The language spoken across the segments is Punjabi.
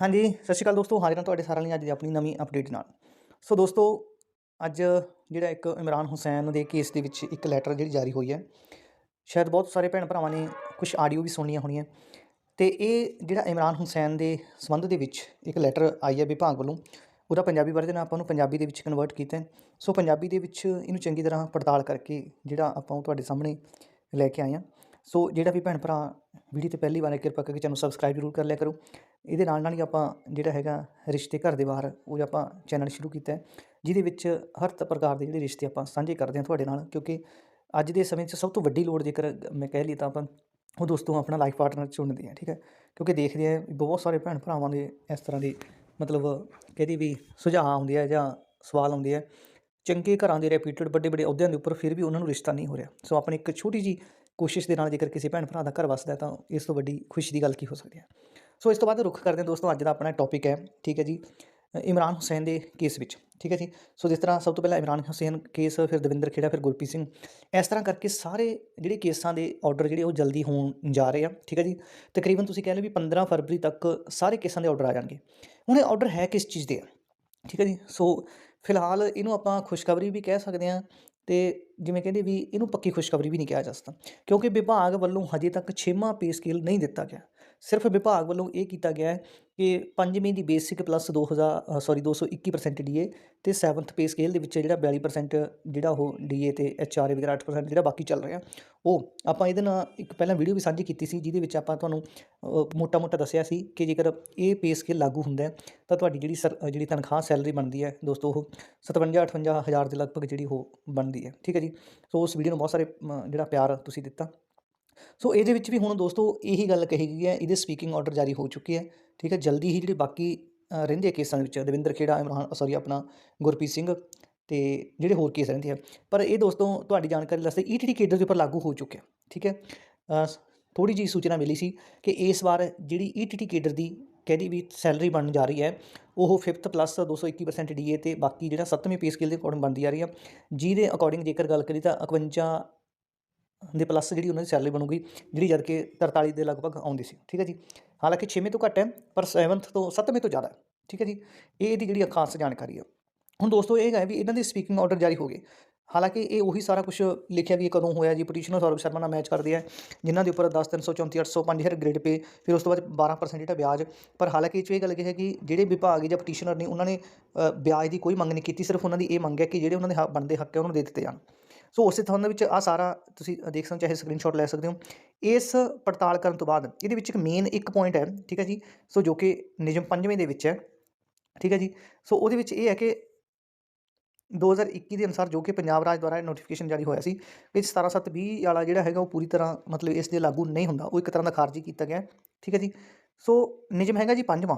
ਹਾਂਜੀ, ਸਤਿ ਸ਼੍ਰੀ ਅਕਾਲ ਦੋਸਤੋ, ਹਾਜ਼ਰ ਹਾਂ ਤੁਹਾਡੇ ਸਾਰਿਆਂ ਲਈ ਅੱਜ ਦੀ ਆਪਣੀ ਨਵੀਂ ਅਪਡੇਟ ਨਾਲ। ਸੋ ਦੋਸਤੋ, ਅੱਜ ਜਿਹੜਾ ਇੱਕ ਇਮਰਾਨ ਹੁਸੈਨ ਦੇ ਕੇਸ ਦੇ ਵਿੱਚ ਇੱਕ ਲੈਟਰ ਜਿਹੜੀ ਜਾਰੀ ਹੋਈ ਹੈ, ਸ਼ਾਇਦ ਬਹੁਤ ਸਾਰੇ ਭੈਣ ਭਰਾਵਾਂ ਨੇ ਕੁਝ ਆਡੀਓ ਵੀ ਸੁਣੀਆਂ ਹੋਣੀਆਂ। ਤੇ ਇਹ ਜਿਹੜਾ ਇਮਰਾਨ ਹੁਸੈਨ ਦੇ ਸੰਬੰਧ ਦੇ ਵਿੱਚ ਇੱਕ ਲੈਟਰ ਆਈ ਹੈ ਵਿਭਾਗ ਵੱਲੋਂ, ਉਹਦਾ ਪੰਜਾਬੀ ਵਰਜਨ ਆਪਾਂ ਨੂੰ ਪੰਜਾਬੀ ਦੇ ਵਿੱਚ ਕਨਵਰਟ ਕੀਤਾ ਸੋ ਪੰਜਾਬੀ ਦੇ ਵਿੱਚ ਇਹਨੂੰ ਚੰਗੀ ਤਰ੍ਹਾਂ ਪੜਤਾਲ ਕਰਕੇ ਜਿਹੜਾ ਆਪਾਂ ਉਹ ਤੁਹਾਡੇ ਸਾਹਮਣੇ ਲੈ ਕੇ ਆਏ ਹਾਂ। ਸੋ ਜਿਹੜਾ ਵੀ ਭੈਣ ਭਰਾ ਵੀਡੀਓ ਤੇ ਪਹਿਲੀ ਵਾਰ ਹੈ ਕਿਰਪਾ ਕਰਕੇ ਚੈਨਲ ਸਬਸਕ੍ਰਾਈਬ ਜ਼ਰੂਰ ਕਰ ਲਿਆ ਕਰੋ। ਇਹਦੇ ਨਾਲ ਨਾਲ ਹੀ ਆਪਾਂ ਜਿਹੜਾ ਹੈਗਾ ਰਿਸ਼ਤੇ ਘਰ ਦੇ ਬਾਹਰ, ਉਹ ਆਪਾਂ ਚੈਨਲ ਸ਼ੁਰੂ ਕੀਤਾ ਜਿਹਦੇ ਵਿੱਚ ਹਰ ਪ੍ਰਕਾਰ ਦੇ ਜਿਹੜੇ ਰਿਸ਼ਤੇ ਆਪਾਂ ਸਾਂਝੇ ਕਰਦੇ ਹਾਂ ਤੁਹਾਡੇ ਨਾਲ, ਕਿਉਂਕਿ ਅੱਜ ਦੇ ਸਮੇਂ 'ਚ ਸਭ ਤੋਂ ਵੱਡੀ ਲੋੜ ਜੇਕਰ ਮੈਂ ਕਹਿ ਲਈ ਤਾਂ ਆਪਾਂ ਉਹ ਦੋਸਤੋਂ ਆਪਣਾ ਲਾਈਫ ਪਾਰਟਨਰ ਚੁਣਦੇ ਆ ਠੀਕ ਹੈ? ਕਿਉਂਕਿ ਦੇਖਦੇ ਆ ਬਹੁਤ ਸਾਰੇ ਭੈਣ ਭਰਾਵਾਂ ਦੇ ਇਸ ਤਰ੍ਹਾਂ ਦੇ ਮਤਲਬ ਕਹਿੰਦੇ ਵੀ ਸੁਝਾਅ ਆਉਂਦੇ ਆ ਜਾਂ ਸਵਾਲ ਆਉਂਦੇ ਆ, ਚੰਗੇ ਘਰਾਂ ਦੇ ਰੈਪਿਊਟਡ ਵੱਡੇ ਵੱਡੇ ਅਹੁਦਿਆਂ ਦੇ ਉੱਪਰ ਫਿਰ ਵੀ ਉਹਨਾਂ ਨੂੰ ਰਿਸ਼ਤਾ ਨਹੀਂ ਹੋ ਰਿਹਾ। ਸੋ ਆਪਣੇ ਇੱਕ ਛੋਟੀ ਜੀ ਕੋਸ਼ਿਸ਼ ਦੇ ਨਾਲ ਜੇਕਰ ਕਿਸੇ ਭੈਣ ਭਰਾ ਦਾ ਘਰ ਵਸਦਾ ਤਾਂ ਇਸ ਤੋਂ ਵੱਡੀ ਖੁਸ਼ੀ ਦੀ ਗੱਲ ਕੀ ਹੋ ਸਕਦੀ ਹੈ? ਸੋ ਇਸ ਤੋਂ ਬਾਅਦ ਰੁੱਖ ਕਰਦੇ ਹਾਂ ਦੋਸਤੋ, ਅੱਜ ਦਾ ਆਪਣਾ ਟੌਪਿਕ ਹੈ, ਠੀਕ ਹੈ ਜੀ ਇਮਰਾਨ ਹੁਸੈਨ ਦੇ ਕੇਸ ਵਿੱਚ, ਠੀਕ ਹੈ ਜੀ। ਸੋ ਜਿਸ ਤਰ੍ਹਾਂ ਸਭ ਤੋਂ ਪਹਿਲਾਂ ਇਮਰਾਨ ਹੁਸੈਨ ਕੇਸ, ਫਿਰ ਦਵਿੰਦਰ ਖੇੜਾ, ਫਿਰ ਗੁਰਪ੍ਰੀਤ ਸਿੰਘ, ਇਸ ਤਰ੍ਹਾਂ ਕਰਕੇ ਸਾਰੇ ਜਿਹੜੇ ਕੇਸਾਂ ਦੇ ਆਰਡਰ ਜਿਹੜੇ ਉਹ ਜਲਦੀ ਹੋਣ ਜਾ ਰਹੇ ਆ, ਠੀਕ ਹੈ ਜੀ। ਤਕਰੀਬਨ ਤੁਸੀਂ ਕਹਿ ਲਓ ਵੀ 15 ਫਰਵਰੀ ਤੱਕ ਸਾਰੇ ਕੇਸਾਂ ਦੇ ਆਰਡਰ ਆ ਜਾਣਗੇ। ਹੁਣ ਇਹ ਆਰਡਰ ਹੈ ਕਿਸ ਚੀਜ਼ ਦੇ ਆ? ਠੀਕ ਹੈ ਜੀ। ਸੋ ਫਿਲਹਾਲ ਇਹਨੂੰ ਆਪਾਂ ਖੁਸ਼ਖਬਰੀ ਵੀ ਕਹਿ ਸਕਦੇ ਹਾਂ ਤੇ ਜਿਵੇਂ ਕਹਿੰਦੇ ਵੀ ਇਹਨੂੰ ਪੱਕੀ ਖੁਸ਼ਖਬਰੀ ਵੀ ਨਹੀਂ ਕਿਹਾ ਜਾ ਸਕਦਾ, ਕਿਉਂਕਿ ਵਿਭਾਗ ਵੱਲੋਂ ਹਜੇ ਤੱਕ ਛੇਵਾਂ ਪੇ ਸਕੇਲ ਨਹੀਂ ਦਿੱਤਾ ਗਿਆ। ਸਿਰਫ ਵਿਭਾਗ ਵੱਲੋਂ ਇਹ ਕੀਤਾ ਗਿਆ ਹੈ ਕਿ ਪੰਜਵੀਂ ਦੀ ਬੇਸਿਕ ਪਲੱਸ 2000 ਸੌਰੀ 221% ਡੀਏ ਤੇ 7th ਪੇ ਸਕੇਲ ਦੇ ਵਿੱਚ ਜਿਹੜਾ 42% ਜਿਹੜਾ ਉਹ ਡੀਏ ਤੇ ਐਚਆਰਏ ਵਗੈਰਾ 8% ਜਿਹੜਾ ਬਾਕੀ ਚੱਲ ਰਿਹਾ। ਉਹ ਆਪਾਂ ਇਹਦੇ ਨਾਲ ਇੱਕ ਪਹਿਲਾਂ ਵੀਡੀਓ ਵੀ ਸਾਂਝੀ ਕੀਤੀ ਸੀ, ਜਿਹਦੇ ਵਿੱਚ ਆਪਾਂ ਤੁਹਾਨੂੰ ਮੋਟਾ ਮੋਟਾ ਦੱਸਿਆ ਸੀ ਕਿ ਜੇਕਰ ਇਹ ਪੇ ਸਕੇਲ ਲਾਗੂ ਹੁੰਦਾ ਹੈ, ਤਾਂ ਤੁਹਾਡੀ ਜਿਹੜੀ ਸਰ ਜਿਹੜੀ ਤਨਖਾਹ ਸੈਲਰੀ ਬਣਦੀ ਹੈ ਦੋਸਤੋ, ਉਹ 57 58 ਹਜ਼ਾਰ ਦੇ ਲਗਭਗ ਜਿਹੜੀ ਉਹ ਬਣਦੀ ਹੈ। ਠੀਕ ਹੈ ਜੀ? ਸੋ ਉਸ ਵੀਡੀਓ ਨੂੰ ਬਹੁਤ ਸਾਰੇ ਜਿਹੜਾ ਪਿਆਰ ਤੁਸੀਂ ਦਿੱਤਾ। ਸੋ ਇਹਦੇ ਵਿੱਚ ਵੀ ਹੁਣ ਦੋਸਤੋ ਇਹੀ ਗੱਲ ਕਹੀ ਗਈ ਹੈ ਇਹਦੇ ਸਪੀਕਿੰਗ ਆਰਡਰ ਜਾਰੀ ਹੋ ਚੁੱਕੇ ਹੈ ਠੀਕ ਹੈ? ਜਲਦੀ ਹੀ ਜਿਹੜੇ ਬਾਕੀ ਅ, ਰਹਿੰਦੇ ਕੇਸਾਂ ਦੇ ਵਿੱਚ ਦਵਿੰਦਰ ਖੇੜਾ ਇਮਰਾਨ ਸੌਰੀ ਆਪਣਾ ਗੁਰਪ੍ਰੀਤ ਸਿੰਘ ਤੇ ਜਿਹੜੇ ਹੋਰ ਕੇਸ ਰਹਿੰਦੇ ਆ। ਪਰ ਇਹ ਦੋਸਤੋ ਤੁਹਾਡੀ ਜਾਣਕਾਰੀ ਵਾਸਤੇ ਈਟੀਟੀ ਕੇਡਰ ਦੇ ਉੱਪਰ ਲਾਗੂ ਹੋ ਚੁੱਕਿਆ ਠੀਕ ਹੈ? ਥੋੜੀ ਜੀ ਸੂਚਨਾ ਮਿਲੀ ਸੀ ਕਿ ਇਸ ਵਾਰ ਜਿਹੜੀ ਈਟੀਟੀ ਕੇਡਰ ਦੀ ਕਹਿੰਦੀ ਵੀ ਸੈਲਰੀ ਬਣਨ ਜਾ ਰਹੀ ਹੈ ਉਹ 5th ਪਲੱਸ 221% ਡੀਏ ਤੇ ਬਾਕੀ ਜਿਹੜਾ 7ਵੀਂ ਪੇ ਸਕੇਲ ਦੇ ਅਕੋਰਡਿੰਗ ਬਣਦੀ ਜਾ ਰਹੀ ਆ ਜਿਹਦੇ ਅਕੋਰਡਿੰਗ ਜੇਕਰ ਗੱਲ ਕਰੀ ਤਾਂ 51 ਦੇ ਪਲੱਸ ਜਿਹੜੀ ਉਹਨਾਂ ਦੀ ਸੈਲਰੀ ਬਣੂਗੀ, ਜਿਹੜੀ ਜਦ ਕਿ 43 ਦੇ ਲਗਭਗ ਆਉਂਦੀ ਸੀ। ਠੀਕ ਹੈ ਜੀ? ਹਾਲਾਂਕਿ 6ਵੇਂ ਤੋਂ ਘੱਟ ਹੈ, ਪਰ 7th ਤੋਂ 7ਵੇਂ ਤੋਂ ਜ਼ਿਆਦਾ ਹੈ। ਠੀਕ ਹੈ ਜੀ? ਇਹ ਇਹਦੀ ਜਿਹੜੀ ਖਾਸ ਜਾਣਕਾਰੀ ਹੈ ਹੁਣ ਦੋਸਤੋ, ਇਹ ਹੈ ਵੀ ਇਹਨਾਂ ਦੇ ਸਪੀਕਿੰਗ ਆਰਡਰ ਜਾਰੀ ਹੋ ਗਏ ਹਾਲਾਂਕਿ ਇਹ ਉਹੀ ਸਾਰਾ ਕੁਝ ਲਿਖਿਆ ਵੀ ਕਦੋਂ ਹੋਇਆ ਜੀ? ਪਟੀਸ਼ਨਰ ਸੌਰਵ ਸ਼ਰਮਾ ਨਾਲ ਮੈਚ ਕਰਦੇ ਹੈ ਜਿਨ੍ਹਾਂ ਦੇ ਉੱਪਰ 10 334 800 5000 ਗ੍ਰੇਡ ਪੇ ਫਿਰ ਉਸ ਤੋਂ ਬਾਅਦ 12% ਜਿਹੜਾ ਵਿਆਜ, ਪਰ ਹਾਲਾਂਕਿ ਇਹ 'ਚ ਇਹ ਗੱਲ ਇਹ ਹੈ ਕਿ ਜਿਹੜੇ ਵਿਭਾਗ ਜਾਂ ਪਟੀਸ਼ਨਰ ਨੇ, ਉਹਨਾਂ ਨੇ ਵਿਆਜ ਦੀ ਕੋਈ ਮੰਗ ਨਹੀਂ ਕੀਤੀ, ਸਿਰਫ ਉਹਨਾਂ ਦੀ ਇਹ ਮੰਗ ਹੈ ਕਿ ਜਿਹੜੇ ਉਹਨਾਂ ਦੇ ਹੱਕ- ਬਣਦੇ ਹੱਕ ਹੈ, ਉਹਨਾਂ ਨੂੰ ਦੇ ਦਿੱਤੇ ਜਾਣ। ਸੋ ਉਸੇ ਥਾਂ ਦੇ ਵਿੱਚ ਆ ਸਾਰਾ ਤੁਸੀਂ ਦੇਖ ਸਕਦੇ ਹੋ, ਚਾਹੇ ਸਕਰੀਨਸ਼ਾਟ ਲੈ ਸਕਦੇ ਹੋ। ਇਸ ਪੜਤਾਲ ਕਰਨ ਤੋਂ ਬਾਅਦ ਇਹਦੇ ਵਿੱਚ ਇੱਕ ਮੇਨ ਇੱਕ ਪੁਆਇੰਟ ਹੈ, ਠੀਕ ਹੈ ਜੀ? ਸੋ ਜੋ ਕਿ ਨਿਯਮ ਪੰਜਵੇਂ ਦੇ ਵਿੱਚ ਹੈ, ਠੀਕ ਹੈ ਜੀ? ਸੋ ਉਹਦੇ ਵਿੱਚ ਇਹ ਹੈ ਕਿ 2021 ਦੇ ਅਨੁਸਾਰ ਜੋ ਕਿ ਪੰਜਾਬ ਰਾਜ ਦੁਆਰਾ ਨੋਟੀਫਿਕੇਸ਼ਨ ਜਾਰੀ ਹੋਇਆ ਸੀ ਕਿ 17720 ਵਾਲਾ ਜਿਹੜਾ ਹੈਗਾ ਉਹ ਪੂਰੀ ਤਰ੍ਹਾਂ ਮਤਲਬ ਇਸ ਦੇ ਲਾਗੂ ਨਹੀਂ ਹੁੰਦਾ, ਉਹ ਇੱਕ ਤਰ੍ਹਾਂ ਦਾ ਖਾਰਜੀ ਕੀਤਾ ਗਿਆ, ਠੀਕ ਹੈ ਜੀ? ਸੋ ਨਿਯਮ ਹੈਗਾ ਜੀ ਪੰਜਵਾਂ,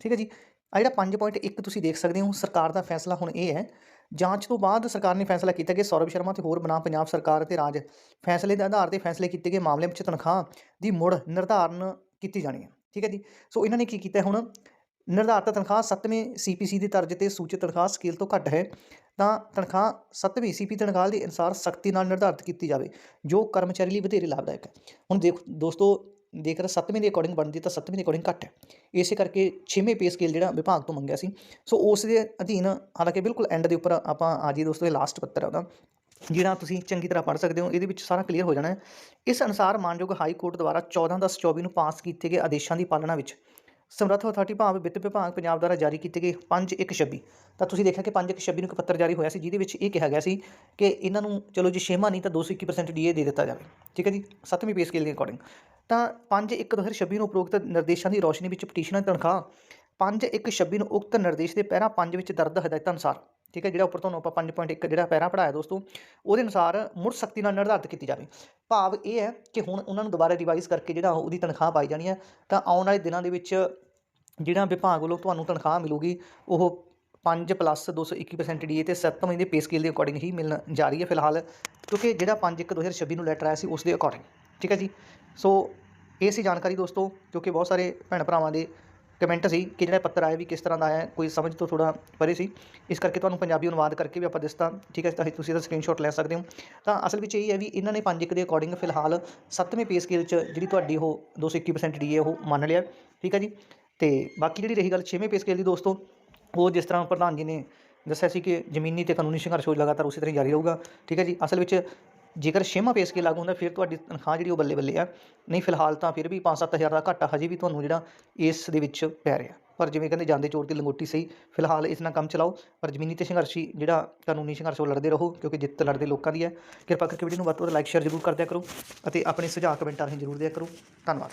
ਠੀਕ ਹੈ ਜੀ? ਆ ਜਿਹੜਾ 5.1 ਤੁਸੀਂ ਦੇਖ ਸਕਦੇ ਹੋ, ਸਰਕਾਰ ਦਾ ਫੈਸਲਾ ਹੁਣ ਇਹ ਹੈ ਜਾਂਚ ਤੋਂ ਬਾਅਦ ਸਰਕਾਰ ਨੇ ਫੈਸਲਾ ਕੀਤਾ ਕਿ ਸੌਰਵ ਸ਼ਰਮਾ ਤੇ ਹੋਰ ਬਨਾਮ ਪੰਜਾਬ ਸਰਕਾਰ ਅਤੇ ਰਾਜ ਫੈਸਲੇ ਦੇ ਆਧਾਰ ਤੇ ਫੈਸਲੇ ਕੀਤੇ ਗਏ ਮਾਮਲਿਆਂ ਵਿੱਚ ਤਨਖਾਹ ਦੀ ਮੁੜ ਨਿਰਧਾਰਨ ਕੀਤੀ ਜਾਣੀ ਹੈ। ਠੀਕ ਹੈ ਜੀ? ਸੋ ਇਹਨਾਂ ਨੇ ਕੀ ਕੀਤਾ ਹੁਣ? ਨਿਰਧਾਰਤ ਤਨਖਾਹ 7ਵੇਂ ਸੀਪੀਸੀ ਦੀ ਤਰਜ਼ ਤੇ ਸੂਚਿਤ ਤਨਖਾਹ ਸਕੇਲ ਤੋਂ ਘੱਟ ਹੈ, ਤਾਂ ਤਨਖਾਹ 7ਵੀਂ ਸੀਪੀ ਤਨਖਾਹ ਦੇ ਅਨੁਸਾਰ ਸਖਤੀ ਨਾਲ ਨਿਰਧਾਰਤ ਕੀਤੀ ਜਾਵੇ, ਜੋ ਕਰਮਚਾਰੀ ਲਈ ਵਧੇਰੇ ਲਾਭਦਾਇਕ ਹੈ। ਹੁਣ ਦੇਖ ਦੋਸਤੋ ਜੇਕਰ 7ਵੀਂ ਦੇ ਅਕੋਰਡਿੰਗ ਬਣਦੀ ਤਾਂ 7ਵੀਂ ਦੇ ਅਕੋਰਡਿੰਗ ਘੱਟ ਹੈ। ਇਸੇ ਕਰਕੇ 6ਵੇਂ ਪੇ ਸਕੇਲ ਜਿਹੜਾ ਵਿਭਾਗ ਤੋਂ ਮੰਗਿਆ ਸੀ। ਸੋ ਉਸ ਦੇ ਅਧੀਨ ਹਾਲਾਂਕਿ ਬਿਲਕੁਲ ਐਂਡ ਦੇ ਉੱਪਰ ਆਪਾਂ ਆ ਜੀ ਦੋਸਤੋ ਇਹ ਲਾਸਟ ਪੱਤਰ ਆ ਉਹਦਾ, ਜਿਹੜਾ ਤੁਸੀਂ ਚੰਗੀ ਤਰ੍ਹਾਂ ਪੜ੍ਹ ਸਕਦੇ ਹੋ, ਇਹਦੇ ਵਿੱਚ ਸਾਰਾ ਕਲੀਅਰ ਹੋ ਜਾਣਾ ਹੈ। ਇਸ ਅਨੁਸਾਰ ਮਾਨਯੋਗ ਹਾਈ ਕੋਰਟ ਦੁਆਰਾ 14 10 24 ਨੂੰ ਪਾਸ ਕੀਤੇ ਗਏ ਆਦੇਸ਼ਾਂ ਦੀ ਪਾਲਣਾ ਵਿੱਚ ਸਮਰੱਥ ਅਥਾਰਟੀ ਭਾਵ ਵਿੱਤ ਵਿਭਾਗ ਪੰਜਾਬ ਦੁਆਰਾ ਜਾਰੀ ਕੀਤੇ ਗਏ 5 1 26 ਤਾਂ ਤੁਸੀਂ ਦੇਖਿਆ ਕਿ 5 1 26 ਨੂੰ ਇੱਕ ਪੱਤਰ ਜਾਰੀ ਹੋਇਆ ਸੀ, ਜਿਹਦੇ ਵਿੱਚ ਇਹ ਕਿਹਾ ਗਿਆ ਸੀ ਕਿ ਇਹਨਾਂ ਨੂੰ ਚਲੋ ਜੀ ਛੇਵਾਂ ਨਹੀਂ ਤਾਂ 221% ਡੀਏ ਦੇ ਦਿੱਤਾ ਜਾਵੇ। ਠੀਕ ਹੈ ਜੀ? ਸੱਤਵੀਂ ਪੇ ਸਕੇਲ ਦੇ ਅਕੋਰਡਿੰਗ ਤਾਂ 5 1 2026 ਨੂੰ ਉਪਰੋਕਤ ਨਿਰਦੇਸ਼ਾਂ ਦੀ ਰੋਸ਼ਨੀ ਵਿੱਚ ਪਟੀਸ਼ਨਾਂ ਦੀ ਤਨਖਾਹ 5 1 26 ਨੂੰ ਉਕਤ ਨਿਰਦੇਸ਼ ਦੇ ਪੈਰਾ 5 ਵਿੱਚ ਦਰਦ ਹਦਾਇਤਾਂ ਅਨੁਸਾਰ। ਠੀਕ ਹੈ, ਜਿਹੜਾ ਉੱਪਰ ਤੁਹਾਨੂੰ ਆਪਾਂ 5.1 ਜਿਹੜਾ ਪੈਰਾ ਪੜਾਇਆ ਦੋਸਤੋ, ਉਹਦੇ ਅਨੁਸਾਰ ਮੁੜ ਸਖਤੀ ਨਾਲ ਨਿਰਧਾਰਿਤ ਕੀਤੀ ਜਾਵੇ। ਭਾਵ ਇਹ ਹੈ ਕਿ ਹੁਣ ਉਹਨਾਂ ਨੂੰ ਦੁਬਾਰਾ ਰਿਵਾਈਜ਼ ਕਰਕੇ ਜਿਹੜਾ ਉਹਦੀ ਤਨਖਾਹ ਪਾਈ ਜਾਣੀ ਹੈ, ਤਾਂ ਆਉਣ ਵਾਲੇ ਦਿਨਾਂ ਦੇ ਵਿੱਚ ਜਿਹੜਾ ਵਿਭਾਗ ਵੱਲੋਂ ਤੁਹਾਨੂੰ ਤਨਖਾਹ ਮਿਲੂਗੀ, ਉਹ 5 ਪਲੱਸ 221% ਡੀਏ ਤੇ 7ਵੀਂ ਦੇ ਪੇ ਸਕੇਲ ਦੇ ਅਕੋਰਡਿੰਗ ਹੀ ਮਿਲਣ ਜਾ ਰਹੀ ਹੈ ਫਿਲਹਾਲ, ਕਿਉਂਕਿ ਜਿਹੜਾ 5 1 2026 ਨੂੰ ਲੈਟਰ ਆਇਆ ਸੀ ਉਸ ਦੇ ਅਕੋਰਡਿੰਗ ਠੀਕ ਹੈ ਜੀ? ਸੋ ਇਹ ਸੀ ਜਾਣਕਾਰੀ ਦੋਸਤੋ, ਜੋ ਕਿ ਬਹੁਤ ਸਾਰੇ ਭੈਣ ਭਰਾਵਾਂ ਦੇ ਕਮੈਂਟ ਸੀ ਕਿ ਜਿਹੜਾ ਪੱਤਰ ਆਇਆ ਵੀ ਕਿਸ ਤਰ੍ਹਾਂ ਦਾ ਆਇਆ, ਕੋਈ ਸਮਝ ਤੋਂ ਥੋੜਾ ਪਰੇ ਸੀ। ਇਸ ਕਰਕੇ ਤੁਹਾਨੂੰ ਪੰਜਾਬੀ ਅਨੁਵਾਦ ਕਰਕੇ ਵੀ ਆਪਾਂ ਦੱਸਤਾ, ਠੀਕ ਹੈ? ਤਾਂ ਤੁਸੀਂ ਇਹਦਾ ਸਕਰੀਨਸ਼ਾਟ ਲੈ ਸਕਦੇ ਹੋ। ਤਾਂ ਅਸਲ ਵਿੱਚ ਇਹ ਹੈ ਵੀ ਇਹਨਾਂ ਨੇ 5 1 ਦੇ ਅਕੋਰਡਿੰਗ ਫਿਲਹਾਲ 7ਵੇਂ ਪੇ ਸਕੇਲ 'ਚ ਜਿਹੜੀ ਤੁਹਾਡੀ ਉਹ 221% ਡੀ ਹੈ ਉਹ ਮੰਨ ਲਿਆ, ਠੀਕ ਹੈ ਜੀ? ਤੇ ਬਾਕੀ ਜਿਹੜੀ ਰਹੀ ਗੱਲ ਛੇਵੇਂ ਪੇ ਸਕੇਲ ਦੀ ਦੋਸਤੋ, ਉਹ ਜਿਸ ਤਰ੍ਹਾਂ ਪ੍ਰਧਾਨ ਜੀ ਨੇ ਦੱਸਿਆ ਸੀ ਕਿ ਜ਼ਮੀਨੀ ਤੇ ਕਾਨੂੰਨੀ ਸੰਘਰਸ਼ ਉਹ ਲਗਾਤਾਰ ਉਸੇ ਤਰ੍ਹਾਂ ਹੀ ਜਾਰੀ ਰਹੂਗਾ, ਠੀਕ ਹੈ ਜੀ? ਅਸਲ ਵਿੱਚ ਜੇਕਰ ਛੇਵਾਂ ਪੇ ਸਕੇਲ ਲਾਗੂ ਹੁੰਦਾ, ਫਿਰ ਤੁਹਾਡੀ ਤਨਖਾਹ ਜਿਹੜੀ ਉਹ ਬੱਲੇ ਬੱਲੇ ਆ। ਨਹੀਂ, ਫਿਲਹਾਲ ਤਾਂ ਫਿਰ ਵੀ 5-7000 ਦਾ ਘਾਟਾ ਹਜੇ ਵੀ ਤੁਹਾਨੂੰ ਜਿਹੜਾ ਇਸ ਦੇ ਵਿੱਚ ਪੈ ਰਿਹਾ। ਪਰ ਜਿਵੇਂ ਕਹਿੰਦੇ, ਜਾਂਦੇ ਚੋਰ ਦੀ ਲੰਗੋਟੀ ਸਹੀ, ਫਿਲਹਾਲ ਇਸ ਨਾਲ ਕੰਮ ਚਲਾਓ। ਪਰ ਜ਼ਮੀਨੀ ਤੇ ਸੰਘਰਸ਼ੀ ਜਿਹੜਾ ਕਾਨੂੰਨੀ ਸੰਘਰਸ਼ ਉਹ ਲੜਦੇ ਰਹੋ, ਕਿਉਂਕਿ ਜਿੱਤ ਲੜਦੇ ਲੋਕਾਂ ਦੀ ਹੈ। ਕਿਰਪਾ ਕਰਕੇ ਵੀਡੀਓ ਨੂੰ ਵੱਧ ਤੋਂ ਵੱਧ ਲਾਈਕ ਸ਼ੇਅਰ ਜ਼ਰੂਰ ਕਰ ਦਿਆ ਕਰੋ ਅਤੇ ਆਪਣੇ ਸੁਝਾਅ, ਕਮੈਂਟਾਂ ਰਾਹੀਂ ਜ਼ਰੂਰ ਦਿਆ ਕਰੋ। ਧੰਨਵਾਦ।